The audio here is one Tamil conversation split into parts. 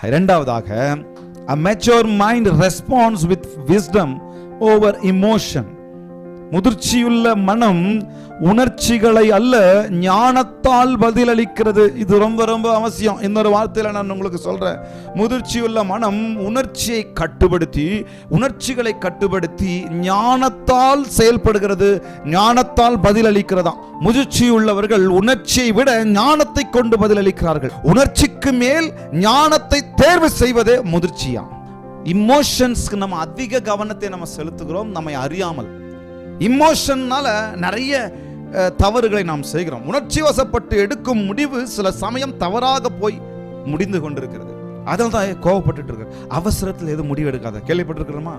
இரண்டாவதாக a mature mind response with wisdom over emotion முதிர்ச்சியுள்ள மனம் உணர்ச்சிகளை அல்ல ஞானத்தால் பதிலளிக்கிறது. இது ரொம்ப ரொம்ப அவசியம். இன்னொரு வார்த்தையில் நான் உங்களுக்கு சொல்கிறேன் முதிர்ச்சியுள்ள மனம் உணர்ச்சியை கட்டுப்படுத்தி உணர்ச்சிகளை கட்டுப்படுத்தி ஞானத்தால் செயல்படுகிறது ஞானத்தால் பதிலளிக்கிறதாம். முதிர்ச்சி உள்ளவர்கள் உணர்ச்சியை விட ஞானத்தை கொண்டு பதிலளிக்கிறார்கள். உணர்ச்சிக்கு மேல் ஞானத்தை தேர்வு செய்வதே முதிர்ச்சியாம். இமோஷன்ஸ்க்கு நம்ம அதிக கவனத்தை நம்ம செலுத்துகிறோம் நம்மை அறியாமல். இமோஷன்னால் நிறைய தவறுகளை நாம் செய்கிறோம். உணர்ச்சி வசப்பட்டு எடுக்கும் முடிவு சில சமயம் தவறாக போய் முடிந்து கொண்டிருக்கிறது. அதில் தான் கோவப்பட்டு இருக்கு. அவசரத்தில் எதுவும் முடிவு எடுக்காத. கேள்விப்பட்டிருக்கிறோமா?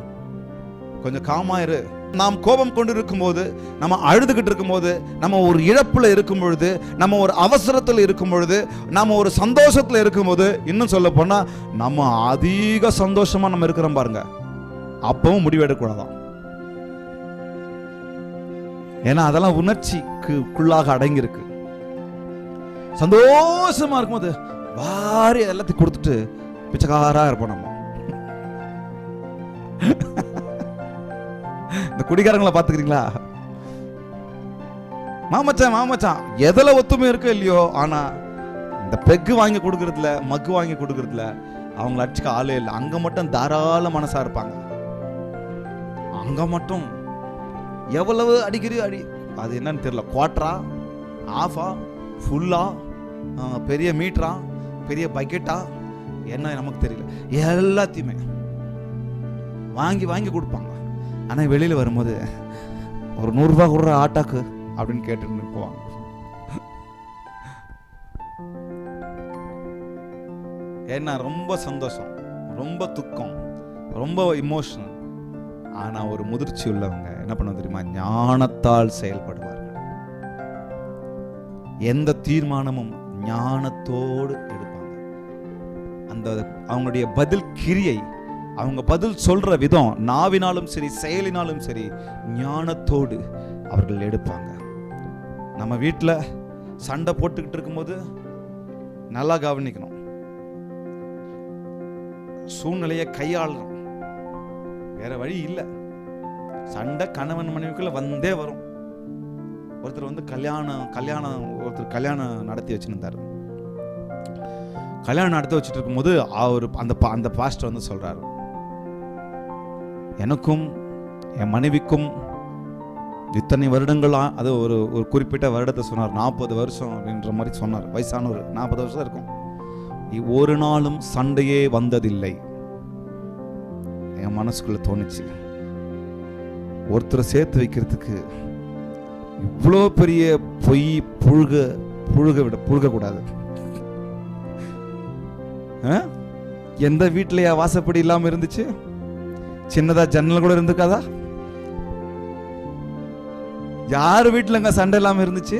கொஞ்சம் காமாயிரு நாம் கோபம் கொண்டு இருக்கும்போது நம்ம அழுதுகிட்டு இருக்கும்போது நம்ம ஒரு இழப்பில் இருக்கும் பொழுது நம்ம ஒரு அவசரத்தில் இருக்கும் பொழுது நம்ம ஒரு சந்தோஷத்தில் இருக்கும்போது இன்னும் சொல்ல போனால் நம்ம அதிக சந்தோஷமாக நம்ம இருக்கிறோம் பாருங்க. அப்பவும் முடிவு எடுக்கக்கூடாதான். ஏன்னா அதெல்லாம் உணர்ச்சிக்குள்ளாக அடங்கியிருக்கு. சந்தோஷமா இருக்கும்போது வாரி எல்லாத்தையும் கொடுத்துட்டு பிச்சைக்காரா இருப்போம் நம்ம. இந்த குடிகாரங்களை பாத்துக்கிறீங்களா மாமச்சான் மாமச்சான் எதுல ஒத்துமை இருக்கோ இல்லையோ ஆனா இந்த பெக்கு வாங்கி கொடுக்கறதுல மக்கு வாங்கி கொடுக்கறதுல அவங்கள அடிச்சுக்க ஆளே இல்லை. அங்க மட்டும் தாராள மனசா இருப்பாங்க. அங்க மட்டும் எவ்வளவு அடிக்கிறியோ அடி அது என்னன்னு தெரியல. குவாட்ரா ஆஃபா ஃபுல்லா பெரிய மீட்டரா பெரிய பக்கெட்டா என்ன நமக்கு தெரியல. எல்லாத்தையுமே வாங்கி வாங்கி கொடுப்பாங்க. ஆனால் வெளியில் வரும்போது ஒரு நூறுரூவா கொடுற ஆட்டாக்கு அப்படின்னு கேட்டுன்னு போவாங்க ஏன்னா ரொம்ப சந்தோஷம். ரொம்ப துக்கம். ரொம்ப இமோஷனல் ஆனால் ஒரு முதிர்ச்சி உள்ளவங்க என்ன பண்ண தெரியுமா? ஞானத்தால் செயல்படுவார்கள். எந்த தீர்மானமும் ஞானத்தோடு எடுப்பாங்க. அந்த அவங்களுடைய பதில் கிரியை அவங்க பதில் சொல்ற விதம் நாவினாலும் சரி செயலினாலும் சரி ஞானத்தோடு அவர்கள் எடுப்பாங்க. நம்ம வீட்டில் சண்டை போட்டுக்கிட்டு இருக்கும்போது நல்லா கவனிக்கணும். சூழ்நிலையை கையாளணும். வேற வழி இல்லை. சண்டை கணவன் மனைவிக்குள்ள வந்தே வரும். ஒருத்தர் வந்து கல்யாணம் கல்யாணம் ஒருத்தர் கல்யாணம் நடத்தி வச்சுருந்தாரு. கல்யாணம் நடத்தி வச்சுட்டு இருக்கும்போது அவர் அந்த பா- அந்த பாஸ்டர் வந்து சொல்கிறாரு எனக்கும் என் மனைவிக்கும் இத்தனை வருடங்களா அது ஒரு ஒரு குறிப்பிட்ட வருடத்தை சொன்னார். நாற்பது வருஷம் அப்படின்ற மாதிரி சொன்னார். வயசானவர். நாற்பது வருஷம் இருக்கும். ஒரு நாளும் சண்டையே வந்ததில்லை. மனசுக்குள்ள தோணுச்சு. ஒருத்தரை சேர்த்து வைக்கிறதுக்கு இவ்வளோ பெரிய பொய் புழுக புழுக விட புழுகக்கூடாது. ஆ? எந்த வீட்லயா வாசப்படி இல்லாமல் இருந்துச்சு? சின்னதா ஜன்னல் கூட இருந்துக்காதா யார் வீட்டிலங்க சண்டை இல்லாம இருந்துச்சு?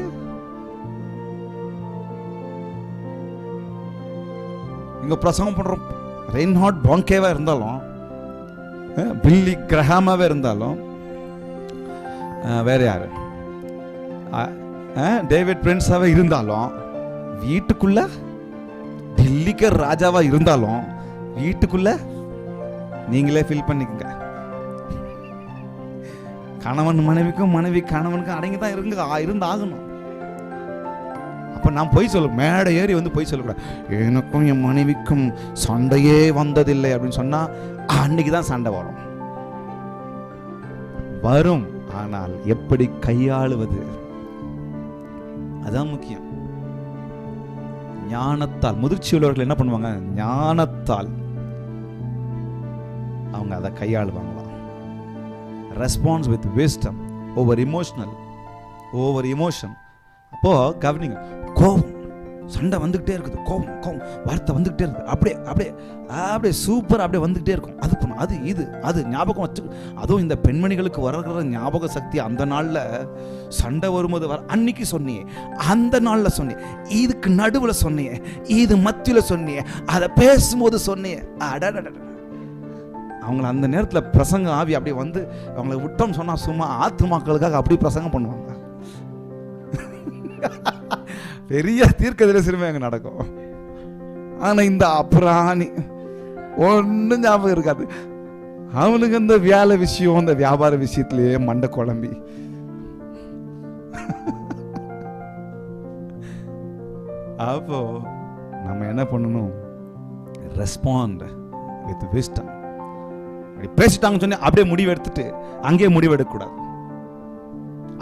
இங்க பிரசங்கம் பண்றோம். ரெயின்ஹாட் பாங்கேவா இருந்தாலும் பில்லி கிரஹாமாவே இருந்தாலும் வேற யாரு? டேவிட் பிரின்ஸாவே இருந்தாலும் வீட்டுக்குள்ள டெல்லிக்கு ராஜாவா இருந்தாலும் வீட்டுக்குள்ள நீங்களே ஃபீல் பண்ணிக்கங்க. கணவன் மனைவிக்கும் மனைவி கணவனுக்கும் அடங்கி தான் இருங்க இருந்தாகணும். இருந்து ஆகணும் அப்போ நான் பொய் சொல்ல மேடை ஏறி வந்து பொய் சொல்லக்கூடாது. எனக்கும் என் மனைவிக்கும் சண்டையே வந்ததில்லை அப்படின்னு சொன்னா அன்னைக்கு தான் சண்டை வரும். வரும். ஆனால் எப்படி கையாளுவது? அதான் முக்கியம். ஞானத்தால் முதிர்ச்சி உள்ளவர்கள் என்ன பண்ணுவாங்க? ஞானத்தால் அவங்க அதை கையாளுவாங்களாம் response with wisdom over emotional over emotion அப்போ கவனிங்க கோபம். சண்டை வந்துக்கிட்டே இருக்குது. கோபம் கோபம். வார்த்தை வந்துக்கிட்டே இருக்குது. அப்படியே அப்படியே அப்படியே சூப்பர் அப்படியே வந்துக்கிட்டே இருக்கும். அது பண்ணும் அது இது அது ஞாபகம் வச்சு அதுவும் இந்த பெண்மணிகளுக்கு வர்ற ஞாபக சக்தி அந்த நாளில் சண்டை வரும்போது வர அன்னைக்கு சொன்னியே அந்த நாளில் சொன்னியே இதுக்கு நடுவில் சொன்னியே இது மத்தியில் சொன்னியே அதை பேசும்போது சொன்னியே. அடடடட அவங்கள அந்த நேரத்தில் பிரசங்க ஆவி அப்படியே வந்து அவங்கள விட்டோம்னு சொன்னால் சும்மா ஆத்துமாக்களுக்காக அப்படி பிரசங்கம் பண்ணுவாங்க பெரிய தீர்க்க தரிசனமே அங்கே நடக்கும். ஆனா இந்த அப்புறாணி ஒன்றும் ஞாபகம் இருக்காது. அவனுக்கு இந்த வேலை விஷயம் இந்த வியாபார விஷயத்திலேயே மண்டை குழம்பி. அப்போ நம்ம என்ன பண்ணணும்? ரெஸ்பாண்ட் வித் விஸ்டம் அப்படி பேசிட்டாங்கன்னு சொன்னி அப்படியே முடிவு எடுத்துட்டு அங்கேயே முடிவு எடுக்கக்கூடாது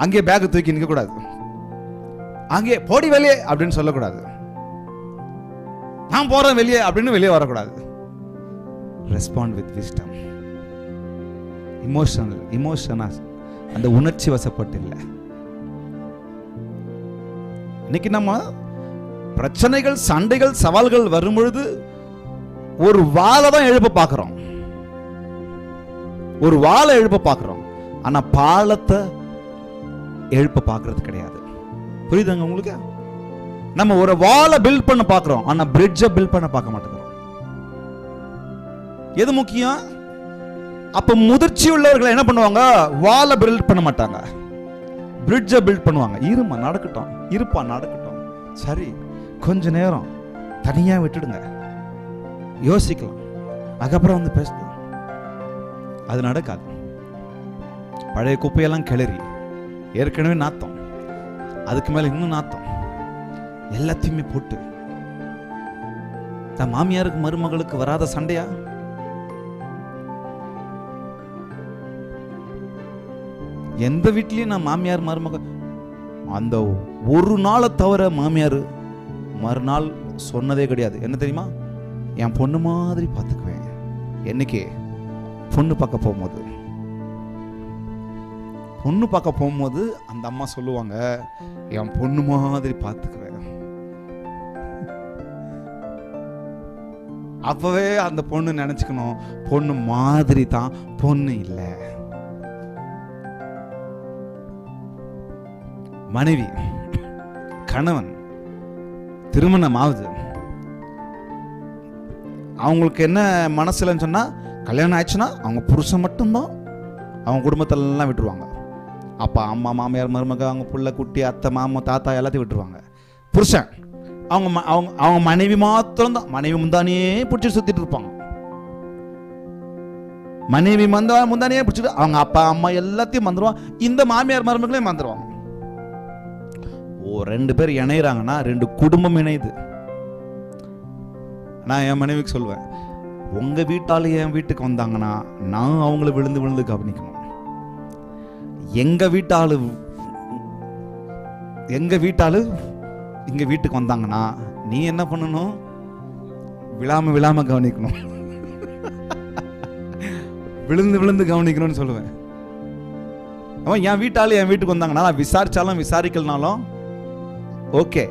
அங்கேயே பேக்கை தூக்கி நிற்கக்கூடாது அங்கே போடி வெளியே அப்படின்னு சொல்லக்கூடாது. நான் போறேன் வெளியே அப்படின்னு வெளியே வரக்கூடாது. ரெஸ்பாண்ட் வித் விஸ்டம் இமோஷனல் இமோஷனா அந்த உணர்ச்சி வசப்பட்டு இல்லை. இன்னைக்கு நம்ம பிரச்சனைகள் சண்டைகள் சவால்கள் வரும் பொழுது ஒரு வாழை தான் எழுப்ப பார்க்குறோம். ஒரு வாழை எழுப்ப பார்க்குறோம். ஆனா பாலத்தை எழுப்ப பார்க்கறது கிடையாது. புரியுதுங்க உங்களுக்கு? நம்ம ஒரு வாலை பில்ட் பண்ண பார்க்குறோம் ஆனா பிரிட்ஜை பில்ட் பண்ண பார்க்க மாட்டேங்கிறோம். எது முக்கியம்? அப்ப முதிர்ச்சி உள்ளவர்கள் என்ன பண்ணுவாங்க? வாலை பில்ட் பண்ண மாட்டாங்க. பிரிட்ஜை பில்ட் பண்ணுவாங்க. இருமா நடக்கட்டும். இருப்பா நடக்கட்டும். சரி கொஞ்ச நேரம் தனியா விட்டுடுங்க. யோசிக்கலாம். அதுக்கப்புறம் வந்து பேசலாம். அது நடக்காது. பழைய குப்பையெல்லாம் கிளறி ஏற்கனவே நாத்தம். அதுக்கு மேல இன்னும் நாத்தம். எல்லாத்தையுமே போட்டு. தன் மாமியாருக்கு மருமகளுக்கு வராத சண்டையா? எந்த வீட்லயும் நான் மாமியார் மருமக அந்த ஒரு நாளை தவிர மாமியார் மறுநாள் சொன்னதே கிடையாது. என்ன தெரியுமா? என் பொண்ணு மாதிரி பார்த்துக்குவேன். என்னைக்கே பொண்ணு பார்க்க போகும்போது. பொண்ணு பார்க்க போகும்போது அந்த அம்மா சொல்லுவாங்க என் பொண்ணு மாதிரி பார்த்துக்கிறேன் அப்பவே அந்த பொண்ணு நினைச்சுக்கணும் பொண்ணு மாதிரி தான் பொண்ணு இல்லை. மனைவி கணவன் திருமணம் ஆகுது அவங்களுக்கு என்ன மனசுலன்னு சொன்னால் கல்யாணம் ஆயிடுச்சுன்னா அவங்க புருஷன் மட்டும்தான் அவங்க குடும்பத்திலலாம் விட்டுருவாங்க. அப்பா அம்மா மாமியார் மருமக அவங்க புள்ள குட்டி அத்தை மாமா தாத்தா எல்லாத்தையும் விட்டுருவாங்க. புருஷன் அவங்க ம- அவங்க அவங்க மனைவி மாத்திரம்தான். மனைவி முந்தானியே பிடிச்சி சுத்திட்டு இருப்பாங்க. மனைவி மந்தா முந்தானியே பிடிச்சிட்டு அவங்க அப்பா அம்மா எல்லாத்தையும் மந்துருவான் இந்த மாமியார் மருமகளையும் மந்துருவாங்க. ஓ ரெண்டு பேர் இணையிறாங்கன்னா ரெண்டு குடும்பம் இணையுது. நான் என் மனைவிக்கு சொல்லுவேன் உங்க வீட்டால் என் வீட்டுக்கு வந்தாங்கன்னா நான் அவங்கள விழுந்து விழுந்து கவனிக்கணும். எங்க வீட்டாளு எங்க வீட்டாளு இங்க வீட்டுக்கு வந்தாங்கன்னா நீ என்ன பண்ணணும்? விழாம விழாம கவனிக்கணும். விழுந்து விழுந்து கவனிக்கணும்னு சொல்லுவேன். அவன் என் வீட்டாளு என் வீட்டுக்கு வந்தாங்கன்னா நான் விசாரிச்சாலும் விசாரிக்கலனாலும் ஓகே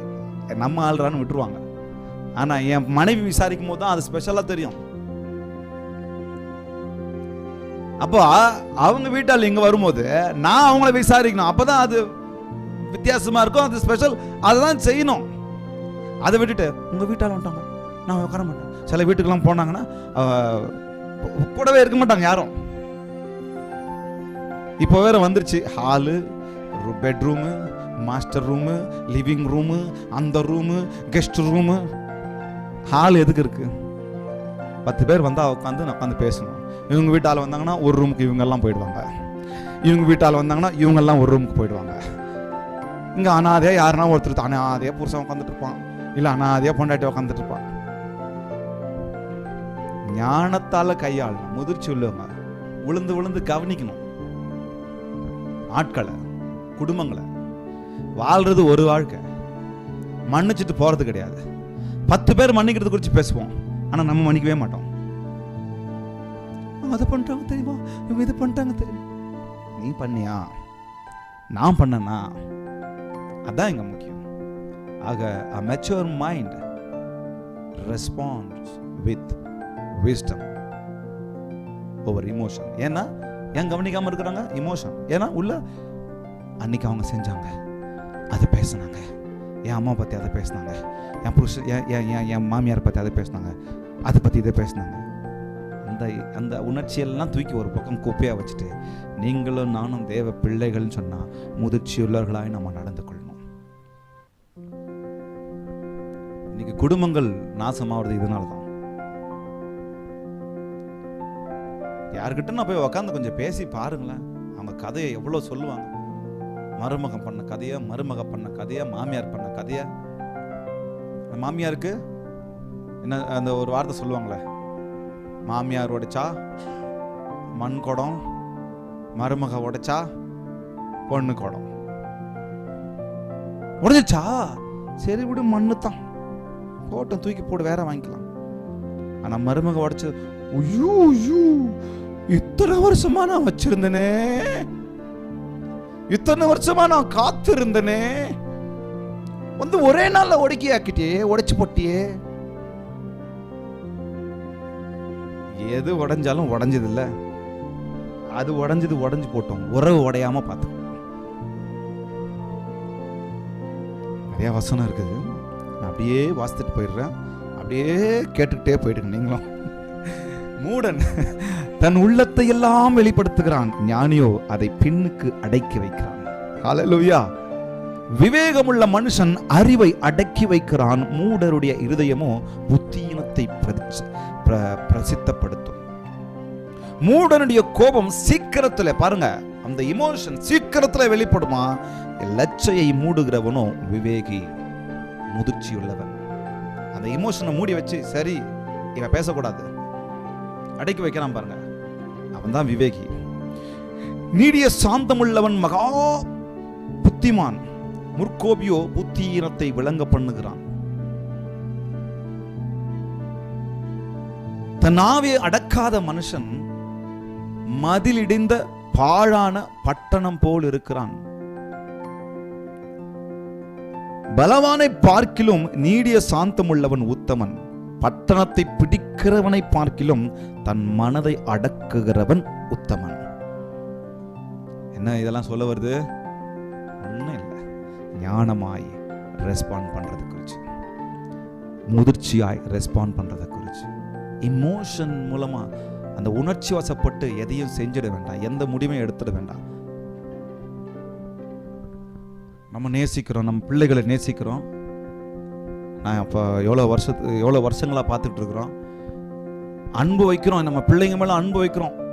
நம்ம ஆள்றான்னு விட்டுருவாங்க. ஆனால் என் மனைவி விசாரிக்கும் போது தான் அது ஸ்பெஷலாக தெரியும். அப்போ அவங்க வீட்டால் இங்க வரும்போது நான் அவங்கள விசாரிக்கணும். அப்பதான் அது வித்தியாசமா இருக்கும் அது ஸ்பெஷல் அதுதான் செய்யணும். அதை விட்டுட்டு உங்க வீட்டால் வந்துட்டாங்க. நான் உட்கார மாட்டேன். சில வீட்டுக்கெல்லாம் போனாங்கன்னா கூடவே இருக்க மாட்டாங்க யாரும். இப்போ வேற வந்துருச்சு. Hall bedroom master room living room அந்த ரூமு கெஸ்ட் ரூமு ஹால் எதுக்கு இருக்கு? பத்து பேர் வந்தால் உட்காந்து உட்காந்து பேசணும். இவங்க வீட்டால் வந்தாங்கன்னா ஒரு ரூமுக்கு இவங்கெல்லாம் போயிடுவாங்க. இவங்க வீட்டால் வந்தாங்கன்னா இவங்கெல்லாம் ஒரு ரூமுக்கு போயிடுவாங்க. இங்கே அனாதையா யாருன்னா ஒருத்தர் அனாதையா புருஷன் உட்காந்துட்டு இருப்பான். இல்லை அனாதையா பொண்டாட்டி உட்காந்துட்டு இருப்பான். ஞானத்தால கையாளணும். முதிர்ச்சி உள்ளவங்க. விழுந்து விழுந்து கவனிக்கணும். ஆட்களை குடும்பங்களை. வாழ்றது ஒரு வாழ்க்கை. மன்னிச்சுட்டு போறது கிடையாது. பத்து பேர் மன்னிக்கிறது குறித்து பேசுவோம். ஆனா நம்ம மன்னிக்கவே மாட்டோம். இவங்க அதை பண்ணுறாங்க தெரியுமா? இவங்க இது பண்ணிட்டாங்க தெரியுமா? நீ பண்ணியா? நான் பண்ணனா? அதான் எங்கள் முக்கியம். ஆக a mature mind response with wisdom over emotion ஏன்னா ஏன் கவனிக்காமல் இருக்கிறாங்க? இமோஷன் ஏன்னா உள்ள அன்னைக்கு அவங்க செஞ்சாங்க. அதை பேசினாங்க. என் அம்மா பற்றி அதை பேசுனாங்க. என் புருஷன் என் என் என் என் மாமியார் பற்றி அதை பேசுனாங்க. அதை பற்றி இதை பேசினாங்க. அந்த அந்த உணர்ச்சியெல்லாம் தூக்கி ஒரு பக்கம் குப்பையாக வச்சுட்டு நீங்களும் நானும் தேவ பிள்ளைகள்னு சொன்னால் முதிர்ச்சியுள்ளவர்களாய் நம்ம நடந்து கொள்ளணும் இன்னைக்கு குடும்பங்கள் நாசமாவது இதனால தான் யார்கிட்ட நான் போய் உக்காந்து கொஞ்சம் பேசி பாருங்களேன். அவங்க கதையை எவ்வளோ சொல்லுவாங்க. மருமகம் பண்ண கதையா மருமக பண்ண கதையா மாமியார் பண்ண கதையா? மாமியாருக்கு? என்ன அந்த ஒரு வார்த்தை சொல்லுவாங்களே? மாமியார் உடைச்சா மண் குடம் மருமக உடைச்சா பொண்ணு குடம் உடைஞ்சிச்சா சரி விடு மண்ணு தான் போட்டோம் தூக்கி போட்டு வேற வாங்கிக்கலாம். ஆனா மருமக உடைச்சு ஐயோ ஐயோ இத்தனை வருஷமா நான் வச்சிருந்தனே. இத்தனை வருஷமா நான் காத்திருந்தனே. வந்து ஒரே நாள்ல ஒடுக்கி ஆக்கிட்டியே உடைச்சு போட்டியே. எது உடைஞ்சாலும் உடைஞ்சது இல்ல அது உடைஞ்சது உடைஞ்சு போட்டோம். உறவு உடையாம பார்த்தோம் நிறைய வசனம் இருக்குது. நான் அப்படியே வாசித்துட்டு போயிடுறேன். அப்படியே கேட்டுக்கிட்டே போயிடுங்க நீங்களும். மூடன் தன் உள்ளத்தை எல்லாம் வெளிப்படுத்துகிறான். ஞானியோ அதை பின்னுக்கு அடக்கி வைக்கிறான். ஹalleluya விவேகமுள்ள மனுஷன் அறிவை அடக்கி வைக்கிறான். மூடருடைய இருதயமோ புத்தீனத்தை பிரதி- பிர- பிரசித்தப்படுத்தும். மூடனுடைய கோபம் சீக்கிரத்தில் பாருங்க அந்த இமோஷன் சீக்கிரத்தில் வெளிப்படுமா? லட்சையை மூடுகிறவனும் விவேகி முதிர்ச்சியுள்ளவன். அந்த இமோஷனை மூடி வச்சு சரி இவன் பேசக்கூடாது. அடைக்கி வைக்கிறான் பாருங்க. அவன் தான் விவேகி. நீடிய சாந்தமுள்ளவன் மகா புத்திமான் முற்கோபியோ புத்தீனத்தை விளங்க பண்ணுகிறான். தன் ஆவியை அடக்காத மனுஷன் மதிலிடிந்த பாழான பட்டணம் போல் இருக்கிறான். பலவானை பார்க்கிலும் நீடிய சாந்தமுள்ளவன் உத்தமன். பட்டணத்தை பிடிக்கிறவனை பார்க்கிலும் தன் மனதை அடக்குகிறவன் உத்தமன். என்ன இதெல்லாம் சொல்ல வருது? ஒன்றும் இல்லை. ஞானமாய் ரெஸ்பாண்ட் பண்றது குறிச்சு. முதிர்ச்சியாய் ரெஸ்பாண்ட் பண்றதை குறிச்சு. இமோஷன் மூலமாக அந்த உணர்ச்சி வசப்பட்டு எதையும் செஞ்சிட வேண்டாம். எந்த முடிவையும் எடுத்துட வேண்டாம். நம்ம நேசிக்கிறோம் நம்ம பிள்ளைகளை நேசிக்கிறோம். நான் இப்போ எவ்வளோ வருஷத்து எவ்வளோ வருஷங்களாக பார்த்துட்டு இருக்கிறோம். அன்பு வைக்கிறோம் நம்ம பிள்ளைங்க மேலே அன்பு வைக்கிறோம்.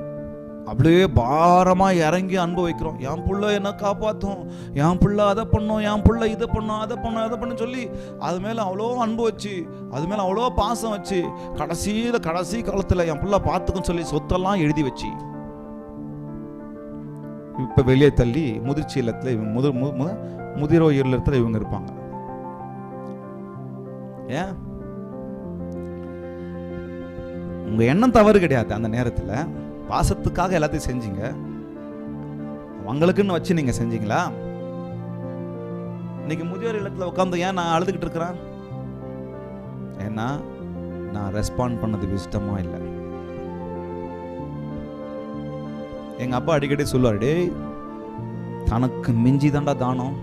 அப்படியே பாரமாக இறங்கி அனுபவிக்கிறோம் என் புள்ள என்ன காப்பாற்றும் என் புள்ள அதை பண்ணும். என் புள்ள இதை பண்ணும். அதை பண்ணும். அதை பண்ண சொல்லி அது மேலே அவ்வளோ அன்பு வச்சு அது மேலே அவ்வளோ பாசம் வச்சு கடைசியில் கடைசி காலத்தில் என் புள்ள பார்த்துக்கும் சொல்லி சொத்தெல்லாம் எழுதி வச்சு. இப்போ வெளியே தள்ளி முதிர்ச்சி இல்லத்தில் இவங்க முதிர் மு- மு- முதிரோர் இல்லத்தில் இவங்க இருப்பாங்க. ஏன்? உங்க எண்ணம் தவறு கிடையாது அந்த நேரத்தில். பாசத்துக்காக எல்லாத்தையும் செஞ்சீங்க. அவங்களுக்குன்னு வச்சு நீங்கள் செஞ்சீங்களா? இன்னைக்கு முதியோர் இல்லத்தில் உட்காந்து ஏன் நான் அழுதுகிட்டு இருக்கிறேன்? ஏன்னா நான் ரெஸ்பாண்ட் பண்ணது விஷ்டமா இல்லை. எங்கள் அப்பா அடிக்கடி சொல்லுவார் டே தனக்கு மிஞ்சி தாண்டா தானம்.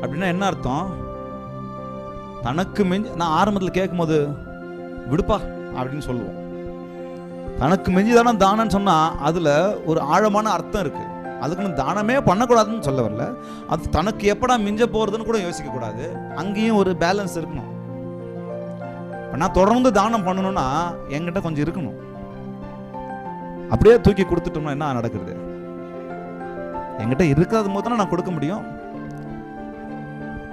அப்படின்னா என்ன அர்த்தம்? தனக்கு மிஞ்சி நான் ஆரம்பத்தில் கேட்கும்போது விடுப்பா அப்படின்னு சொல்லுவோம். தனக்கு மிஞ்சி தானம் தானம்னு சொன்னால் அதில் ஒரு ஆழமான அர்த்தம் இருக்குது அதுக்குன்னு தானமே பண்ணக்கூடாதுன்னு சொல்ல வரல. அது தனக்கு எப்படா மிஞ்ச போகிறதுன்னு கூட யோசிக்கக்கூடாது அங்கேயும் ஒரு பேலன்ஸ் இருக்கணும். இப்போ நான் தொடர்ந்து தானம் பண்ணணும்னா என்கிட்ட கொஞ்சம் இருக்கணும். அப்படியே தூக்கி கொடுத்துட்டோம்னா என்ன நடக்குது? என்கிட்ட இருக்காத போது தானே நான் கொடுக்க முடியும்.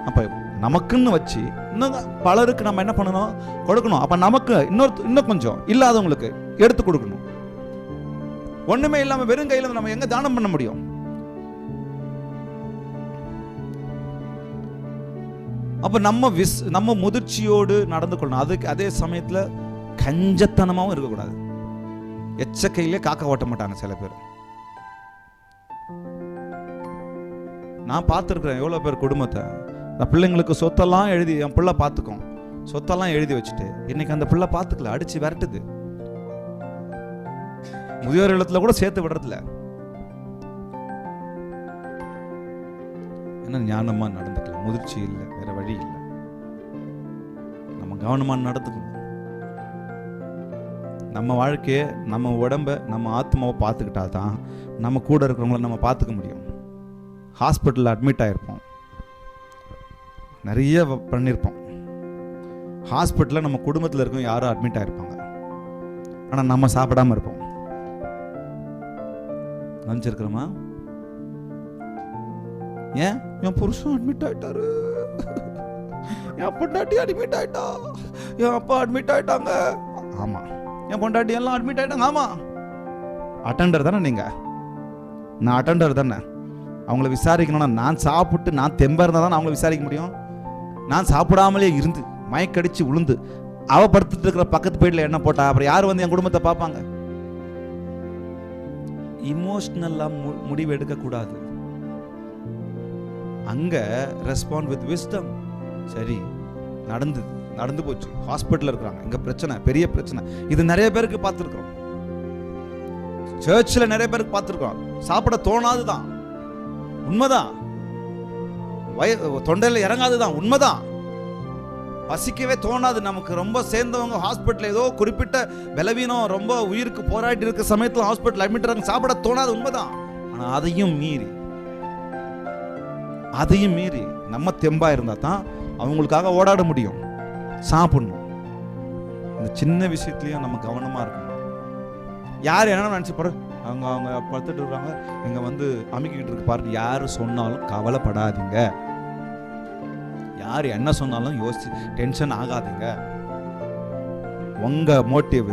அப்போ நமக்குன்னு வச்சு இன்னும் பலருக்கு நம்ம என்ன பண்ணணும்? கொடுக்கணும். அப்ப நமக்கு இன்னொரு இன்னும் கொஞ்சம் இல்லாதவங்களுக்கு எடுத்து கொடுக்கணும். ஒண்ணுமே இல்லாம வெறும் கையில நம்ம எங்க தானம் பண்ண முடியும்? அப்ப நம்ம விஸ் நம்ம முதிர்ச்சியோடு நடந்து கொள்ளணும். அதுக்கு அதே சமயத்துல கஞ்சத்தனமாவும் இருக்கக்கூடாது. எச்சக்கையிலே காக்க ஓட்ட மாட்டாங்க சில பேர். நான் பார்த்துருக்குறேன் எவ்வளோ பேர் குடும்பத்தை. நான் பிள்ளைங்களுக்கு சொத்தெல்லாம் எழுதி என் பிள்ளை பார்த்துக்கும். சொத்தெல்லாம் எழுதி வச்சுட்டு இன்னைக்கு அந்த பிள்ளை பார்த்துக்கல அடிச்சு விரட்டுது. முதியோர் இல்லத்தில் கூட சேர்த்து விடுறதில்ல. என்ன ஞானமா நடந்துக்கல முதிர்ச்சி இல்லை வேற வழி இல்லை. நம்ம கவனமா நடந்துக்கணும். நம்ம வாழ்க்கையை நம்ம உடம்ப நம்ம ஆத்மாவை பார்த்துக்கிட்டா தான் நம்ம கூட இருக்கிறவங்கள நம்ம பார்த்துக்க முடியும். ஹாஸ்பிட்டலில் அட்மிட் ஆகிருப்போம் நிறைய பண்ணியிருப்போம் ஹாஸ்பிட்டலில் நம்ம குடும்பத்தில் இருக்கும் யாரும் அட்மிட் ஆகிருப்பாங்க ஆனால் நம்ம சாப்பிடாம இருப்போம். நினச்சிருக்கிறோமா ஏன்? என் புருஷன் அட்மிட் ஆயிட்டாரு. என் பொண்டாட்டி அட்மிட் ஆயிட்டா. என் அப்பா அட்மிட் ஆயிட்டாங்க. ஆமா. என் பொண்டாட்டி எல்லாம் அட்மிட் ஆயிட்டாங்க. ஆமா. அட்டெண்டர் தானே நீங்க? நான் அட்டெண்டர் தானே? அவங்கள விசாரிக்கணும்னா நான் சாப்பிட்டு நான் தெம்பா இருந்தால் தான் அவங்கள விசாரிக்க முடியும்? நான் சாப்பிடாமலே இருந்து மயக்கடிச்சு உளுந்து அவ படுத்துட்டு இருக்கிற பக்கத்து வீட்டில் என்ன போட்டா அப்புறம் யார் வந்து என் குடும்பத்தை பார்ப்பாங்க? இமோஷனலா முடிவு எடுக்கக்கூடாது. அங்க ரெஸ்பாண்ட் வித் விஸ்டம் சரி நடந்தது நடந்து போச்சு. ஹாஸ்பிட்டல் இருக்கிறாங்க. இங்க பிரச்சனை பெரிய பிரச்சனை. இது நிறைய பேருக்கு பார்த்துருக்கோம் சர்ச்சில் நிறைய பேருக்கு பார்த்துருக்கோம் சாப்பிட தோணாதுதான். உண்மைதான். வய தொண்டையில் இறங்காதுதான் உண்மைதான். பசிக்கவே தோணாது. நமக்கு ரொம்ப சேர்ந்தவங்க ஹாஸ்பிட்டல் ஏதோ குறிப்பிட்ட பலவீனம் ரொம்ப உயிருக்கு போராடி இருக்க சமயத்தில் ஹாஸ்பிட்டல் அட்மிட் சாப்பிட தோணாது உண்மைதான். ஆனால் அதையும் மீறி அதையும் மீறி நம்ம தெம்பா இருந்தால் தான் அவங்களுக்காக ஓடாட முடியும். சாப்பிடணும். இந்த சின்ன விஷயத்துலையும் நம்ம கவனமாக இருக்கணும். யார் என்ன நினச்சி பாரு? அவங்க அவங்க படுத்துட்டு இருக்காங்க. இங்கே வந்து அமுக்கிக்கிட்டு இருக்கு பாருங்க யார் சொன்னாலும் கவலைப்படாதீங்க. யார் என்ன சொன்னாலும் யோசிச்சு டென்ஷன் ஆகாதீங்க. உங்கள் மோட்டிவ்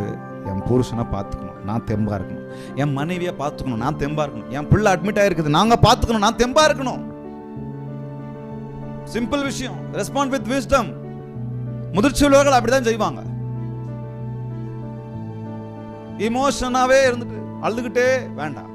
என் புருஷனை பார்த்துக்கணும். நான் தெம்பாக இருக்கணும். என் மனைவியை பார்த்துக்கணும். நான் தெம்பாக இருக்கணும். என் பிள்ளை அட்மிட் ஆகிருக்குது நாங்கள் பார்த்துக்கணும். நான் தெம்பாக இருக்கணும். சிம்பிள் விஷயம். ரெஸ்பாண்ட் வித் விஸ்டம் முதிர்ச்சி உள்ளவர்கள் அப்படிதான் செய்வாங்க. இமோஷனாவே இருந்துட்டு அழுதுகிட்டே வேண்டாம்.